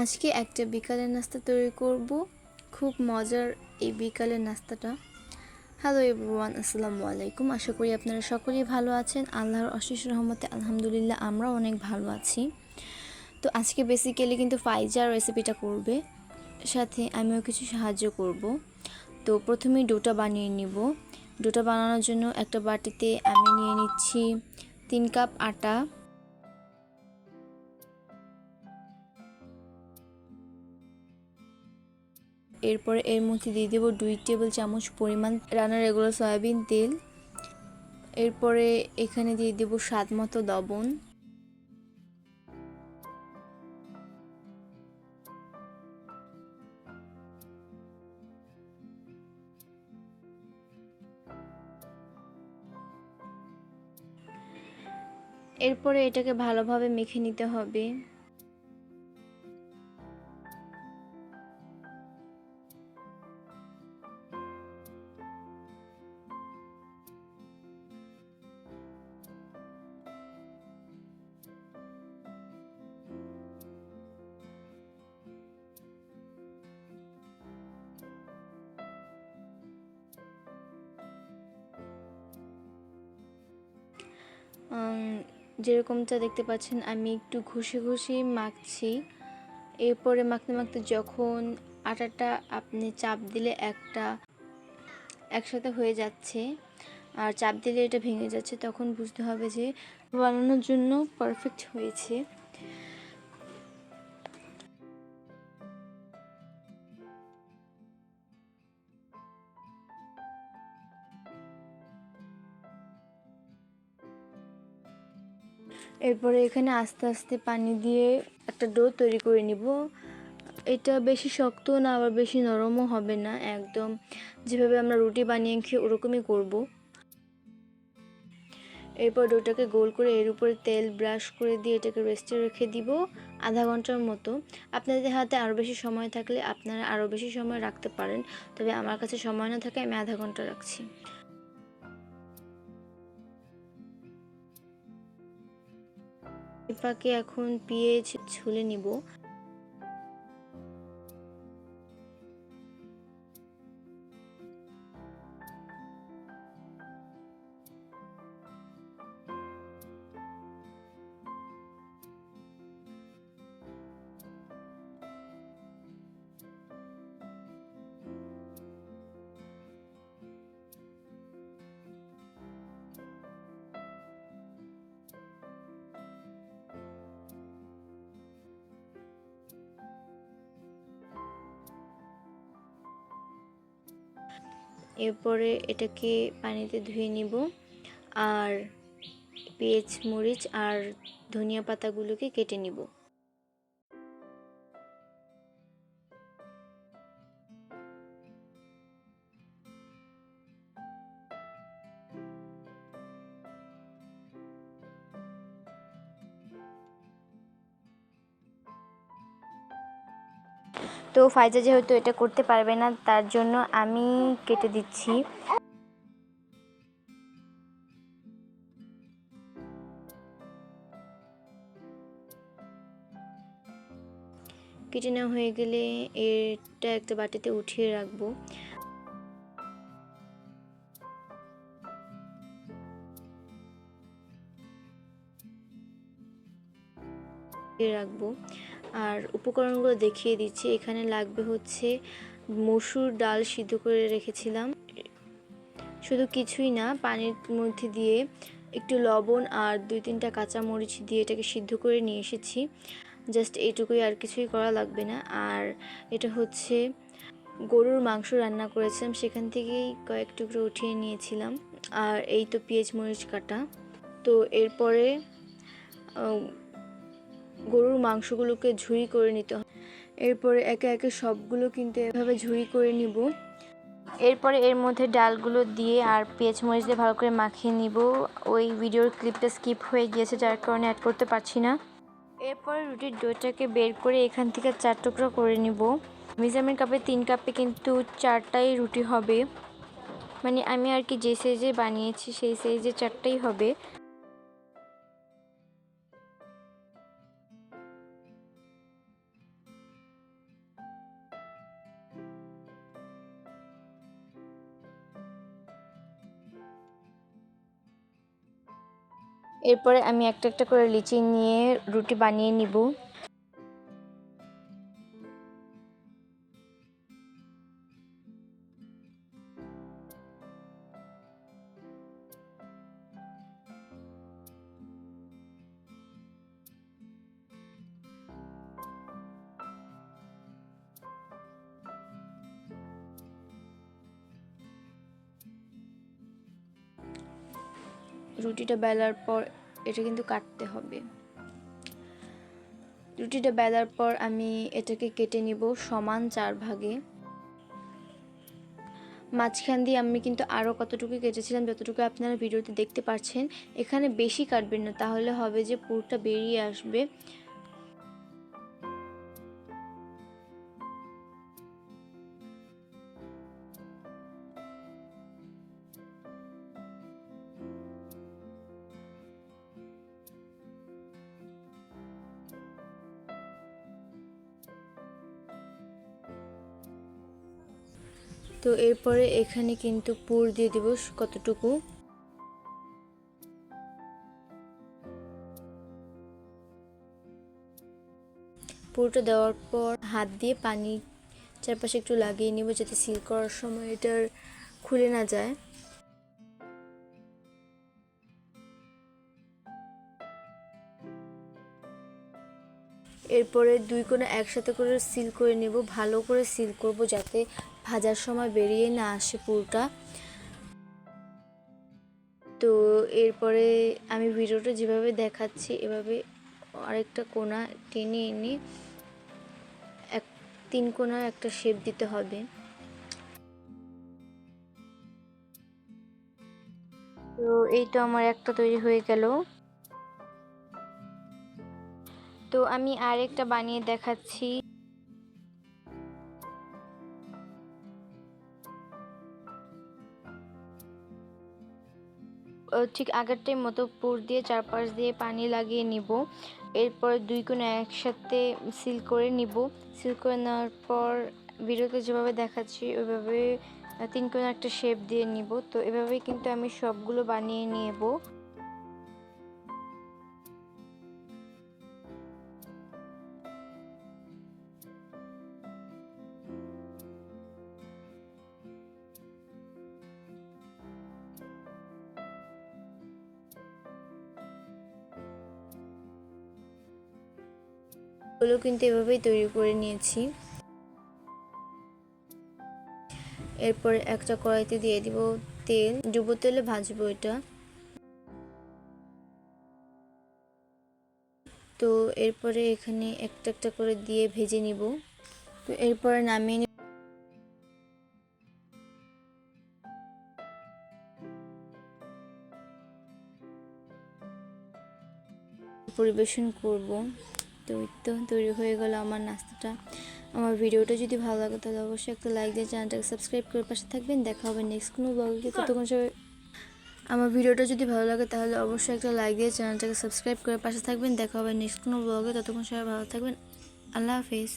আজকে একটা বিকালের নাস্তা তৈরি করব। খুব মজার এই বিকালের নাস্তাটা। হ্যালো এভরিওয়ান আসসালামু আলাইকুম। আশা করি আপনারা সকলেই ভালো আছেন। আল্লাহর অশেষ রহমতে আলহামদুলিল্লাহ আমরাও অনেক ভালো আছি। তো আজকে বেসিক্যালি কিন্তু ফাইজার রেসিপিটা করবে। সাথে আমিও কিছু সাহায্য করব। তো প্রথমেই ডোটা বানিয়ে নিব। ডোটা বানানোর জন্য একটা বাটিতে আমি নিয়ে নিচ্ছি তিন কাপ আটা এরপরে এর মধ্যে দিয়ে দেবো দুই টেবিল চামচ পরিমাণ রান্নার এগুলো সয়াবিন তেল। এরপরে এখানে দিয়ে দেবো স্বাদ মতো লবণ। এরপরে এটাকে ভালোভাবে মেখে নিতে হবে। যেরকমটা দেখতে পাচ্ছেন, আমি একটু ঘষে ঘষে মাখছি। এরপরে মাখতে মাখতে যখন আটাটা আপনি চাপ দিলে একটা একসাথে হয়ে যাচ্ছে আর চাপ দিলে এটা ভেঙে যাচ্ছে, তখন বুঝতে হবে যে বানানোর জন্য পারফেক্ট হয়েছে। এরপরে এখানে আস্তে আস্তে পানি দিয়ে একটা ডো তৈরি করে নিব। এটা বেশি শক্ত না, আবার বেশি নরমও হবে না, একদম যেভাবে আমরা রুটি বানিয়ে খেয়ে ওরকমই করব। এরপর ডোটাকে গোল করে এর উপরে তেল ব্রাশ করে দিয়ে এটাকে রেস্টে রেখে দিব আধা ঘণ্টার মতো। আপনাদের হাতে আরও বেশি সময় থাকলে আপনারা আরও বেশি সময় রাখতে পারেন, তবে আমার কাছে সময় না থাকে আমি আধা ঘণ্টা রাখছি। পাকে এখন পিএইচ ছুলে নিব। এরপরে এটাকে পানিতে ধুয়ে নিব। আর পেঁয়াজ মরিচ আর ধনিয়া পাতাগুলোকে কেটে নিব। তো ফাইজা যেহেতু এটা করতে পারবে না, তার জন্য আমি কেটে দিচ্ছি। কেটে নেওয়া হয়ে গেলে এটা একটা বাটিতে উঠিয়ে রাখব। রাখব। আর উপকরণগুলো দেখিয়ে দিচ্ছি। এখানে লাগবে হচ্ছে মসুর ডাল সিদ্ধ করে রেখেছিলাম। শুধু কিছুই না, পানির মধ্যে দিয়ে একটু লবণ আর দুই তিনটা কাঁচা মরিচ দিয়ে এটাকে সিদ্ধ করে নিয়ে এসেছি। জাস্ট এইটুকুই আর কিছুই করা লাগবে না। আর এটা হচ্ছে গরুর মাংস রান্না করেছিলাম। সেখান থেকেই কয়েক টুকরো উঠিয়ে নিয়েছিলাম। আর এই তো পেঁয়াজ মরিচ কাটা। তো এরপরে গরুর মাংসগুলোকে ঝুড়ি করে নিতে হবে এরপরে একে একে সবগুলো কিন্তু এভাবে ঝুড়ি করে নিব। এরপরে এর মধ্যে ডালগুলো দিয়ে আর পেঁয়াজ মরিচ দিয়ে ভালো করে মাখিয়ে নিব। ওই ভিডিওর ক্লিপটা স্কিপ হয়ে গিয়েছে, যার কারণে অ্যাড করতে পারছি না। এরপরে রুটির ডোটাকে বের করে এখান থেকে চার টুকরো করে নিব। মিজামের কাপে তিন কাপে কিন্তু চারটাই রুটি হবে। মানে আমি আর কি যে সাইজে বানিয়েছি, সেই সাইজে চারটাই হবে। এরপরে আমি একটা একটা করে লিচি নিয়ে রুটি বানিয়ে নিব। রুটিটা বেলার পর এটা কিন্তু কাটতে হবে। রুটিটা বেলার পর আমি এটাকে কেটে নিব সমান চার ভাগে। মাঝখান দিয়ে আমি কিন্তু আরও কতটুকু কেটেছিলাম যতটুকু আপনারা ভিডিওতে দেখতে পাচ্ছেন এখানে বেশি কাটবেন না, তাহলে হবে যে পুরটা বেরিয়ে আসবে। তো এরপরে এখানে কিন্তু পুর দিয়ে দেব কতটুকু? পুরটা দেওয়ার পর হাত দিয়ে পানি চারপাশে একটু লাগিয়ে নেব যাতে সিল করার সময় এটার খুলে না যায়। এরপরে দুই কোণে একসাথে করে সিল করে নেব, ভালো করে সিল করব যাতে ভাজার সময় বেরিয়ে না আসে পুরোটা। তো এরপরে আমি ভিডিওটা যেভাবে দেখাচ্ছি, এভাবে আরেকটা কোনা টেনে এনে এক, তিন কোনা একটা শেপ দিতে হবে। তো এই তো আমার একটা তৈরি হয়ে গেল। তো আমি আরেকটা বানিয়ে দেখাচ্ছি। ঠিক আগেরটাই মতো পুর দিয়ে চারপাশ দিয়ে পানি লাগিয়ে নিব। এরপর দুই কোনো একসাথে সিল করে নিব। সিল করে নেওয়ার পর ভিডিওতে যেভাবে দেখাচ্ছি, ওইভাবে তিন কোনো একটা শেপ দিয়ে নিব। তো এভাবেই কিন্তু আমি সবগুলো বানিয়ে নেব। গুলো কিন্তু এভাবেই তৈরি করে নিয়েছি। এরপর একটা কড়াইতে দিয়ে দিব তেল। ডুবো তেলে ভাজবো এটা। তো এরপরে এখানে একটা একটা করে দিয়ে ভেজে নিব। তো এরপরে নামিয়ে নিব। পরিবেশন করব। তো তো তৈরি হয়ে গেল আমার নাস্তাটা। আমার ভিডিওটা যদি ভালো লাগে তাহলে অবশ্যই একটা লাইক দিয়ে চ্যানেলটাকে সাবস্ক্রাইব করে পাশে থাকবেন। দেখা হবে নেক্সট কোনো ব্লগে ততক্ষণ সবাই আমার ভিডিওটা যদি ভালো লাগে তাহলে অবশ্যই একটা লাইক দিয়ে চ্যানেলটাকে সাবস্ক্রাইব করে পাশে থাকবেন। দেখা হবে নেক্সট কোনো ব্লগে ততক্ষণ সবাই ভালো থাকবেন। আল্লাহ হাফিজ।